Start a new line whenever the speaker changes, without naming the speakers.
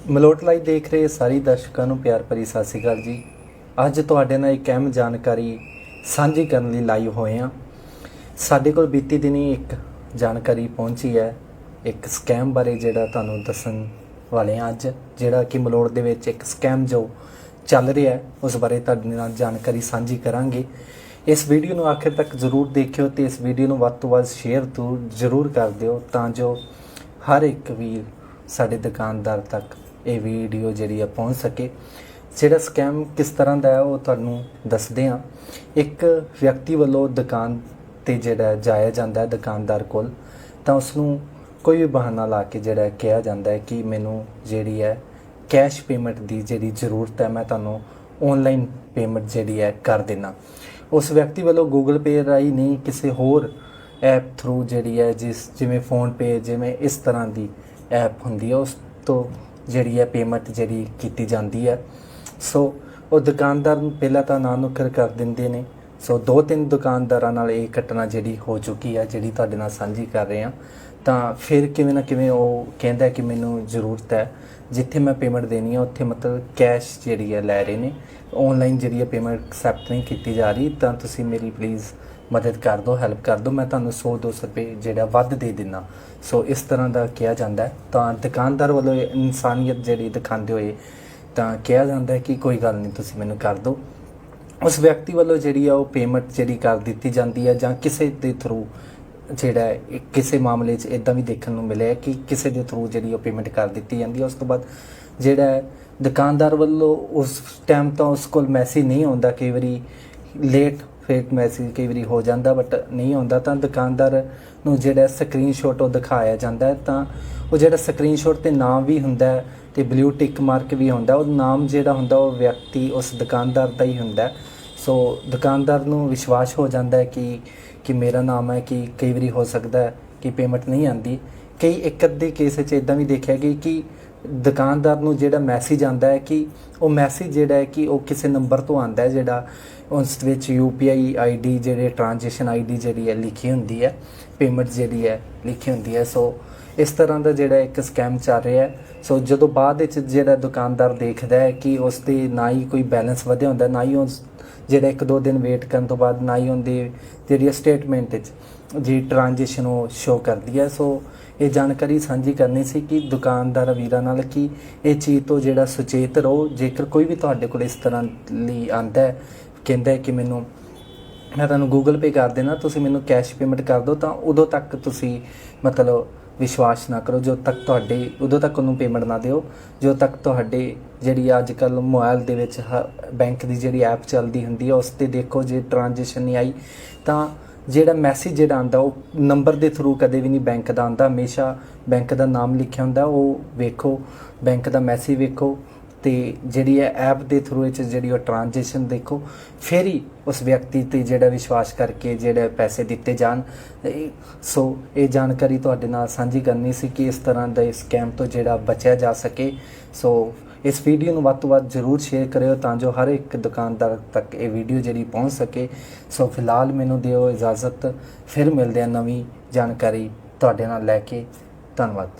Malout live ਦੇਖ ਰਹੇ ਸਾਰੇ ਦਰਸ਼ਕਾਂ ਨੂੰ ਪਿਆਰ ਭਰੀ ਸਤਿ ਸ਼੍ਰੀ ਅਕਾਲ ਜੀ। ਅੱਜ ਤੁਹਾਡੇ ਨਾਲ ਇੱਕ ਅਹਿਮ ਜਾਣਕਾਰੀ ਸਾਂਝੀ ਕਰਨ ਲਈ ਲਾਈਵ ਹੋਏ ਹਾਂ। ਸਾਡੇ ਕੋਲ ਬੀਤੀ ਦਿਨੀ ਇੱਕ ਜਾਣਕਾਰੀ ਪਹੁੰਚੀ ਹੈ, ਇੱਕ ਸਕੈਮ ਬਾਰੇ ਜਿਹੜਾ ਤੁਹਾਨੂੰ ਦੱਸਣ ਵਾਲੇ ਹਾਂ ਅੱਜ, ਜਿਹੜਾ ਕਿ ਮਲੋਟ ਦੇ ਵਿੱਚ ਇੱਕ ਸਕੈਮ ਜੋ ਚੱਲ ਰਿਹਾ ਹੈ, ਉਸ ਬਾਰੇ ਤੁਹਾਡੇ ਨਾਲ ਜਾਣਕਾਰੀ ਸਾਂਝੀ ਕਰਾਂਗੇ। ਇਸ ਵੀਡੀਓ ਨੂੰ ਆਖਿਰ ਤੱਕ ਜ਼ਰੂਰ ਦੇਖਿਓ ਤੇ ਇਸ ਵੀਡੀਓ ਨੂੰ ਵੱਧ ਤੋਂ ਵੱਧ ਸ਼ੇਅਰ ਜ਼ਰੂਰ ਕਰ ਦਿਓ ਤਾਂ ਜੋ ਹਰ ਇੱਕ ਵੀਰ ਸਾਡੇ ਦੁਕਾਨਦਾਰ ਤੱਕ ਇਹ ਵੀਡੀਓ ਜਿਹੜੀ ਆ ਪਹੁੰਚ ਸਕੇ। ਜਿਹੜਾ ਸਕੈਮ ਕਿਸ ਤਰ੍ਹਾਂ ਦਾ ਹੈ, ਉਹ ਤੁਹਾਨੂੰ ਦੱਸਦੇ ਹਾਂ। ਇੱਕ ਵਿਅਕਤੀ ਵੱਲੋਂ ਦੁਕਾਨ ਤੇ ਜਿਹੜਾ ਜਾਇਆ ਜਾਂਦਾ ਹੈ, ਦੁਕਾਨਦਾਰ ਕੋਲ, ਤਾਂ ਉਸ ਨੂੰ ਕੋਈ ਵੀ ਬਹਾਨਾ ਲਾ ਕੇ ਜਿਹੜਾ ਕਿਹਾ ਜਾਂਦਾ ਹੈ ਕਿ ਮੈਨੂੰ ਜਿਹੜੀ ਹੈ ਕੈਸ਼ ਪੇਮੈਂਟ ਦੀ ਜਿਹੜੀ ਜ਼ਰੂਰਤ ਹੈ, ਮੈਂ ਤੁਹਾਨੂੰ ਆਨਲਾਈਨ ਪੇਮੈਂਟ ਜਿਹੜੀ ਹੈ ਕਰ ਦੇਣਾ ਉਸ ਵਿਅਕਤੀ ਵੱਲੋਂ ਗੂਗਲ ਪੇ ਰਾਹੀਂ ਨਹੀਂ, ਕਿਸੇ ਹੋਰ ਐਪ ਥਰੂ ਜਿਹੜੀ ਹੈ, ਜਿਸ ਜਿਵੇਂ ਫੋਨ ਪੇ ਜਿਵੇਂ ਇਸ ਤਰ੍ਹਾਂ ਦੀ ਐਪ ਹੁੰਦੀ ਹੈ, ਉਸ ਤੋਂ ਜਿਹੜੀ ਹੈ ਪੇਮੈਂਟ ਜਿਹੜੀ ਕੀਤੀ ਜਾਂਦੀ ਹੈ। ਸੋ ਉਹ ਦੁਕਾਨਦਾਰ ਨੂੰ ਪਹਿਲਾਂ ਤਾਂ ਨਾਂ ਨੁੱਕਰ ਕਰ ਦਿੰਦੇ ਨੇ। ਸੋ ਦੋ ਤਿੰਨ ਦੁਕਾਨਦਾਰਾਂ ਨਾਲ ਇਹ ਘਟਨਾ ਜਿਹੜੀ ਹੋ ਚੁੱਕੀ ਹੈ, ਜਿਹੜੀ ਤੁਹਾਡੇ ਨਾਲ ਸਾਂਝੀ ਕਰ ਰਹੇ ਹਾਂ। ਤਾਂ ਫਿਰ ਕਿਵੇਂ ਨਾ ਕਿਵੇਂ ਉਹ ਕਹਿੰਦਾ ਕਿ ਮੈਨੂੰ ਜ਼ਰੂਰਤ ਹੈ। ਜਿੱਥੇ ਮੈਂ ਪੇਮੈਂਟ ਦੇਣੀ ਹੈ, ਉੱਥੇ ਮਤਲਬ ਕੈਸ਼ ਜਿਹੜੀ ਹੈ ਲੈ ਰਹੇ ਨੇ। ਆਨਲਾਈਨ ਜਿਹੜੀ ਹੈ ਪੇਮੈਂਟ ਐਕਸੈਪਟ ਨਹੀਂ ਕੀਤੀ ਜਾ ਰਹੀ। ਤਾਂ ਤੁਸੀਂ ਮੇਰੀ ਪਲੀਜ਼ ਮਦਦ ਕਰ ਦਿਓ ਹੈਲਪ ਕਰ ਦਿਓ ਮੈਂ ਤੁਹਾਨੂੰ 100 200 ਰੁਪਏ ਜਿਹੜਾ ਵੱਧ ਦੇ ਦਿੰਨਾ। ਸੋ ਇਸ ਤਰ੍ਹਾਂ ਦਾ ਕਿਹਾ ਜਾਂਦਾ ਹੈ। ਤਾਂ ਦੁਕਾਨਦਾਰ ਵੱਲੋਂ ਇਨਸਾਨੀਅਤ ਜਿਹੜੀ ਦਿਖਾਉਂਦੇ ਹੋਏ ਤਾਂ ਕਿਹਾ ਜਾਂਦਾ ਹੈ ਕਿ ਕੋਈ ਗੱਲ ਨਹੀਂ, ਤੁਸੀਂ ਮੈਨੂੰ ਕਰ ਦਿਓ ਉਸ ਵਿਅਕਤੀ ਵੱਲੋਂ ਜਿਹੜੀ ਆ ਉਹ ਪੇਮੈਂਟ ਜਿਹੜੀ ਕਰ ਦਿੱਤੀ ਜਾਂਦੀ ਹੈ ਜਾਂ ਕਿਸੇ ਦੇ ਥਰੂ ਜਿਹੜਾ ਕਿਸੇ ਮਾਮਲੇ 'ਚ ਇਦਾਂ ਵੀ ਦੇਖਣ ਨੂੰ ਮਿਲਿਆ ਕਿ ਕਿਸੇ ਦੇ ਥਰੂ ਜਿਹੜੀ ਉਹ ਪੇਮੈਂਟ ਕਰ ਦਿੱਤੀ ਜਾਂਦੀ ਹੈ। ਉਸ ਤੋਂ ਬਾਅਦ ਜਿਹੜਾ ਦੁਕਾਨਦਾਰ ਵੱਲੋਂ ਉਸ ਟਾਈਮ ਤਾਂ ਉਸ ਕੋਲ ਮੈਸੇਜ ਨਹੀਂ ਆਉਂਦਾ, ਕਈ ਵਾਰੀ ਲੇਟ ਫੇਕ ਮੈਸੇਜ ਕਈ ਵਾਰੀ ਹੋ ਜਾਂਦਾ ਬਟ ਨਹੀਂ ਆਉਂਦਾ, ਤਾਂ ਦੁਕਾਨਦਾਰ ਨੂੰ ਜਿਹੜਾ ਸਕਰੀਨਸ਼ਾਟ ਉਹ ਦਿਖਾਇਆ ਜਾਂਦਾ ਤਾਂ ਉਹ ਜਿਹੜਾ ਸਕਰੀਨਸ਼ਾਟ ਤੇ ਨਾਮ ਵੀ ਹੁੰਦਾ ਹੈ ਤੇ ਬਲੂ ਟਿਕ ਮਾਰਕ ਵੀ ਹੁੰਦਾ, ਉਹ ਨਾਮ ਜਿਹੜਾ ਹੁੰਦਾ ਉਹ ਵਿਅਕਤੀ ਉਸ ਦੁਕਾਨਦਾਰ ਦਾ ਹੀ ਹੁੰਦਾ ਸੋ ਦੁਕਾਨਦਾਰ ਨੂੰ ਵਿਸ਼ਵਾਸ ਹੋ ਜਾਂਦਾ ਹੈ ਕਿ ਕਿ ਮੇਰਾ ਨਾਮ ਹੈ, ਕਿ ਕਈ ਵਾਰੀ ਹੋ ਸਕਦਾ ਹੈ ਕਿ ਪੇਮੈਂਟ ਨਹੀਂ ਆਂਦੀ ਕਈ ਇੱਕ ਅੱਧੇ ਕੇਸ 'ਚ ਇਦਾਂ ਵੀ ਦੇਖਿਆ ਗਿਆ ਕਿ ਦੁਕਾਨਦਾਰ ਨੂੰ ਜਿਹੜਾ ਮੈਸੇਜ ਆਂਦਾ ਹੈ ਕਿ ਉਹ ਮੈਸੇਜ ਜਿਹੜਾ ਹੈ ਕਿ ਉਹ ਕਿਸੇ ਨੰਬਰ ਤੋਂ ਆਂਦਾ ਹੈ ਜਿਹੜਾ ਉਸ ਵਿੱਚ UPI ID ਜਿਹੜੇ ਟ੍ਰਾਂਜੈਕਸ਼ਨ ID ਜਿਹੜੀ ਹੈ ਲਿਖੀ ਹੁੰਦੀ ਹੈ ਪੇਮੈਂਟ ਜਿਹੜੀ ਹੈ ਲਿਖੀ ਹੁੰਦੀ ਹੈ। ਸੋ ਇਸ ਤਰ੍ਹਾਂ ਦਾ ਜਿਹੜਾ ਇੱਕ ਸਕੈਮ ਚੱਲ ਰਿਹਾ ਹੈ। ਸੋ ਜਦੋਂ ਬਾਅਦ ਵਿੱਚ ਜਿਹੜਾ ਦੁਕਾਨਦਾਰ ਦੇਖਦਾ ਹੈ ਕਿ ਉਸ ਦੇ ਨਾ ਹੀ ਕੋਈ ਬੈਲੈਂਸ ਵਧਿਆ ਹੁੰਦਾ, ਨਾ ਹੀ ਉਸ ਜਿਹੜਾ ਇੱਕ ਦੋ ਦਿਨ ਵੇਟ ਕਰਨ ਤੋਂ ਬਾਅਦ ਨਾ ਹੀ ਉਹਦੀ ਜਿਹੜੀ ਸਟੇਟਮੈਂਟ ਵਿੱਚ ਜੀ ਟ੍ਰਾਂਜੈਕਸ਼ਨ ਉਹ ਸ਼ੋ ਕਰਦੀ ਹੈ। ਸੋ ਇਹ ਜਾਣਕਾਰੀ ਸਾਂਝੀ ਕਰਨੀ ਸੀ ਕਿ ਦੁਕਾਨਦਾਰ ਵੀਰਾਂ ਨਾਲ ਕਿ ਇਹ ਚੀਜ਼ ਤੋਂ ਜਿਹੜਾ ਸੁਚੇਤ ਰਹੋ, ਜੇਕਰ ਕੋਈ ਵੀ ਤੁਹਾਡੇ ਕੋਲ ਇਸ ਤਰ੍ਹਾਂ ਲਈ ਆਂਦਾ ਹੈ, ਕਹਿੰਦਾ ਹੈ ਕਿ ਮੈਨੂੰ ਮੈਂ ਤੁਹਾਨੂੰ ਗੂਗਲ ਪੇ ਕਰ ਦੇਣਾ, ਤੁਸੀਂ ਮੈਨੂੰ ਕੈਸ਼ ਪੇਮੈਂਟ ਕਰ ਦਿਓ, ਤਾਂ ਉਦੋਂ ਤੱਕ ਤੁਸੀਂ ਮਤਲਬ ਵਿਸ਼ਵਾਸ ਨਾ ਕਰੋ, ਜਦੋਂ ਤੱਕ ਤੁਹਾਡੇ ਉਦੋਂ ਤੱਕ ਉਹਨੂੰ ਪੇਮੈਂਟ ਨਾ ਦਿਓ, ਜਦੋਂ ਤੱਕ ਤੁਹਾਡੇ ਜਿਹੜੀ ਅੱਜ ਕੱਲ ਮੋਬਾਈਲ ਦੇ ਵਿੱਚ ਬੈਂਕ ਦੀ ਜਿਹੜੀ ਐਪ ਚੱਲਦੀ ਹੁੰਦੀ ਹੈ, ਉਸ ਤੇ ਦੇਖੋ ਜੇ ਟ੍ਰਾਂਜੈਕਸ਼ਨ ਨਹੀਂ ਆਈ, ਤਾਂ ਜਿਹੜਾ ਮੈਸੇਜ ਜਿਹੜਾ ਆਂਦਾ ਉਹ ਨੰਬਰ ਦੇ ਥਰੂ ਕਦੇ ਵੀ ਨਹੀਂ ਬੈਂਕ ਦਾ ਆਂਦਾ ਹਮੇਸ਼ਾ ਬੈਂਕ ਦਾ ਨਾਮ ਲਿਖਿਆ ਹੁੰਦਾ, ਉਹ ਵੇਖੋ। ਬੈਂਕ ਦਾ ਮੈਸੇਜ ਵੇਖੋ ਤੇ ਜਿਹੜੀ ਹੈ ਐਪ ਦੇ ਥਰੂ ਵਿੱਚ ਜਿਹੜੀ ਉਹ ਟ੍ਰਾਂਜੈਕਸ਼ਨ ਦੇਖੋ, ਫਿਰ ਹੀ ਉਸ ਵਿਅਕਤੀ ਤੇ ਜਿਹੜਾ ਵਿਸ਼ਵਾਸ ਕਰਕੇ ਜਿਹੜੇ ਪੈਸੇ ਦਿੱਤੇ ਜਾਣ। ਸੋ ਇਹ ਜਾਣਕਾਰੀ ਤੁਹਾਡੇ ਨਾਲ ਸਾਂਝੀ ਕਰਨੀ ਸੀ ਕਿ ਇਸ ਤਰ੍ਹਾਂ ਦੇ ਸਕੈਮ ਤੋਂ ਜਿਹੜਾ ਬਚਿਆ ਜਾ ਸਕੇ। ਸੋ ਇਸ ਵੀਡੀਓ ਨੂੰ ਵੱਧ ਤੋਂ ਵੱਧ ਜਰੂਰ ਸ਼ੇਅਰ ਕਰਿਓ ਤਾਂ ਜੋ ਹਰ ਇੱਕ ਦੁਕਾਨਦਾਰ ਤੱਕ ਇਹ ਵੀਡੀਓ ਜਿਹੜੀ ਪਹੁੰਚ ਸਕੇ। ਸੋ ਫਿਲਹਾਲ ਮੈਨੂੰ ਦਿਓ ਇਜਾਜ਼ਤ, ਫਿਰ ਮਿਲਦੇ ਹਾਂ ਨਵੀਂ ਜਾਣਕਾਰੀ ਤੁਹਾਡੇ ਨਾਲ ਲੈ ਕੇ। ਧੰਨਵਾਦ।